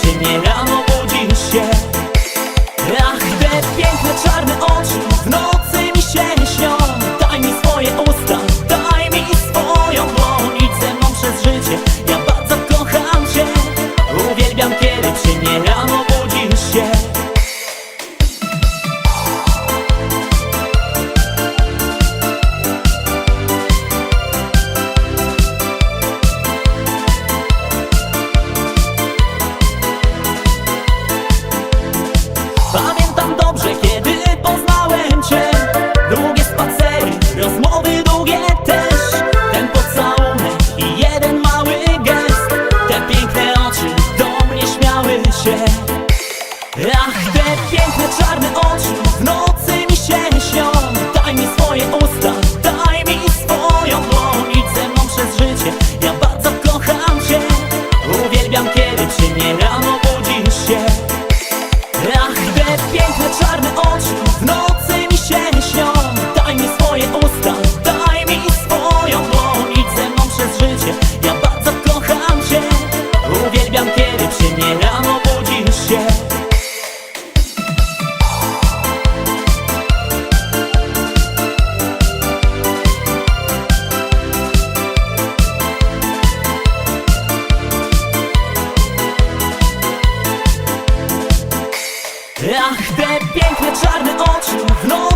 czy nie rano budzisz się? Ach, te piękne czarne oczy w nocy mi się śnią. Daj mi swoje usta, daj mi swoją dłoń. Idź ze mną przez życie, ja bardzo kocham cię. Uwielbiam kiedy przy nie rano dobrze, kiedy Ach, te piękne czarne oczy w nocy